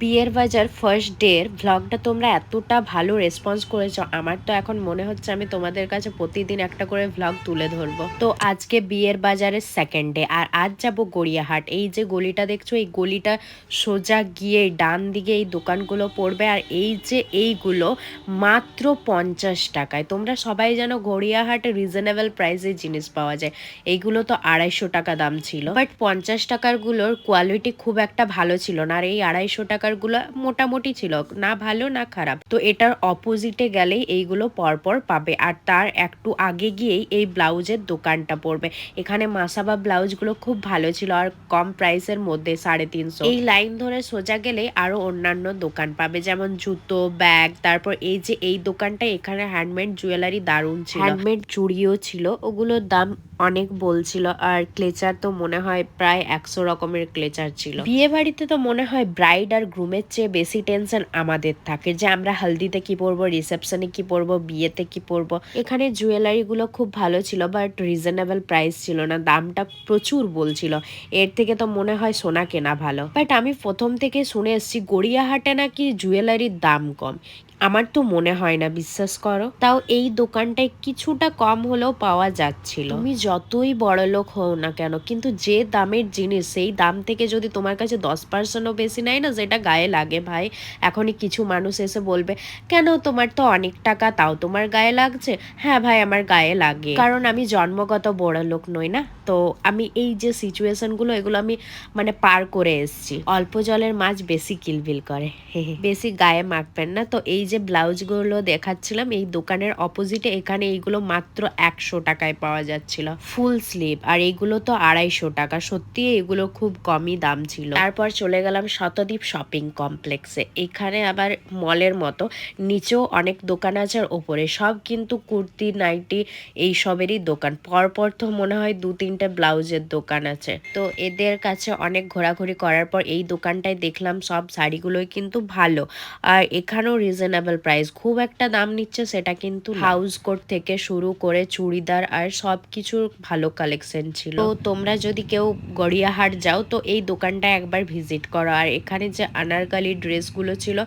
বিয়ের বাজার ফার্স্ট ডের ভ্লগটা তোমরা এতটা ভালো রেসপন্স করেছ, আমার তো এখন মনে হচ্ছে আমি তোমাদের কাছে প্রতিদিন একটা করে ভ্লগ তুলে ধরবো। তো আজকে বিয়ের বাজারের সেকেন্ড ডে আর আজ যাব গড়িয়াহাট। এই যে গলিটা দেখছ, এই গলিটা সোজা গিয়ে ডান দিকে এই দোকানগুলো পড়বে, আর এই যে এইগুলো মাত্র পঞ্চাশ টাকায়। তোমরা সবাই জানো গড়িয়াহাটে রিজনেবল প্রাইসে জিনিস পাওয়া যায়। এইগুলো তো আড়াইশো টাকা দাম ছিল। বাট পঞ্চাশ টাকারগুলোর কোয়ালিটি খুব একটা ভালো ছিল না, আর এই আড়াইশো টাকার গুলো মোটামুটি ছিল না ভালো না খারাপ। তো এটার অপোজিটে গেলেই এইগুলো পরপর পাবে। আর তার একটু আগে গিয়েই এই ব্লাউজের দোকানটা পড়বে এখানে মাসাবা ব্লাউজগুলো খুব ভালো ছিল আর কম প্রাইসের মধ্যে সাড়ে তিনশো। এই লাইন ধরে সোজা গেলে আরও অন্যান্য দোকান পাবে যেমন জুতো ব্যাগ তারপর এই যে এই দোকানটা এখানে হ্যান্ডমেড জুয়েলারি দারুণ ছিল। হ্যান্ডমেড চুড়িও ছিল ওগুলোর দাম অনেক বলছিল। আর ক্লেচার তো মনে হয় প্রায় একশো রকমের ক্লেচার ছিল। বিয়ে বাড়িতে তো মনে হয় ব্রাইড আর গ্রুমের চেয়ে বেশি টেনশন আমাদের থাকে যে আমরা হালদিতে কি পরবো রিসেপশনে কি পরবো, বিয়েতে কি পরবো। এখানে জুয়েলারিগুলো খুব ভালো ছিল বাট রিজনেবল প্রাইস ছিল না, দামটা প্রচুর বলছিল। এর থেকে তো মনে হয় সোনা কেনা ভালো। বাট আমি প্রথম থেকে শুনে এসছি, গড়িয়াহাটে নাকি জুয়েলারির দাম কম। আমার তো মনে হয় না, বিশ্বাস করো। তাও এই দোকানটায় কিছুটা কম হলেও পাওয়া যাচ্ছিল। তুমি যতই বড় লোক হও না কেন, কিন্তু যে দামের জিনিস, সেই দাম থেকে যদি তোমার কাছে দশ পার্সেন্টও বেশি নেয় না, যেটা গায়ে লাগে ভাই, এখনই কিছু মানুষ এসে বলবে, কেন তোমার তো অনেক টাকা, তাও তোমার গায়ে লাগছে? হ্যাঁ ভাই, আমার গায়ে লাগে। কারণ আমি জন্মগত বড় লোক নই না? তো আমি এই যে সিচুয়েশনগুলো এগুলো আমি মানে পার করে এসেছি। অল্প জলের মাছ বেশি কিলবিল করে। বেশি গায়ে মাখবেন না। তো এই যে ব্লাউজগুলো দেখাচ্ছিলাম, এই দোকানের অপোজিটে এখানে এইগুলো মাত্র একশো টাকায় পাওয়া যাচ্ছিল। ফুল স্লিভ আর এইগুলো তো আড়াইশো টাকা। সত্যি এগুলো খুব কমই দাম ছিল। তারপর চলে গেলাম শতদ্বীপ শপিং কমপ্লেক্সে এখানে আবার মলের মতো। নিচেও অনেক দোকান আছে আর ওপরে। সব কিন্তু কুর্তি, নাইটি, এই সবেরই দোকান। পরপর তো মনে হয় দু তিনটে ব্লাউজের দোকান আছে। তো এদের কাছে অনেক ঘোরাঘুরি করার পর এই দোকানটায় দেখলাম সব শাড়িগুলোই কিন্তু ভালো। আর এখানেও রিজনেবল প্রাইস খুব একটা দাম নিচ্ছে সেটা কিন্তু হাউস কোট থেকে শুরু করে চুড়িদার আর সব কিছুর ভালো কালেকশন ছিল। তো তোমরা যদি কেউ গড়িয়াহাট যাও, তো এই দোকানটা একবার ভিজিট করো। আর এখানে যে আনারকালি ড্রেসগুলো ছিল,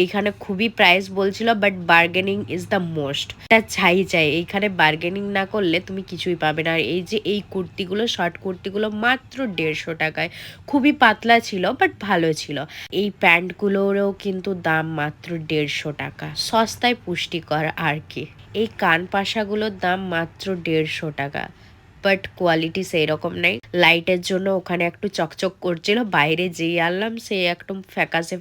এইখানে খুবই প্রাইস বলছিল but bargaining is the most এটা চাই চাই এইখানে বার্গেনিং না করলে তুমি কিছুই পাবে না। আর এই যে এই কুর্তিগুলো শর্ট কুর্তিগুলো মাত্র দেড়শো টাকায়। খুবই পাতলা ছিল বাট ভালো ছিল। এই প্যান্টগুলোরও কিন্তু দাম মাত্র দেড়শো টাকা। সস্তায় পুষ্টিকর আর কি। এই কান পাশাগুলোর দাম মাত্র দেড়শো টাকা। বাট কোয়ালিটি সেই রকম নাই লাইটের জন্য ওখানে একটু চকচক করছিল, বাইরে যেই আনলাম সে একদম ফ্যাকাসে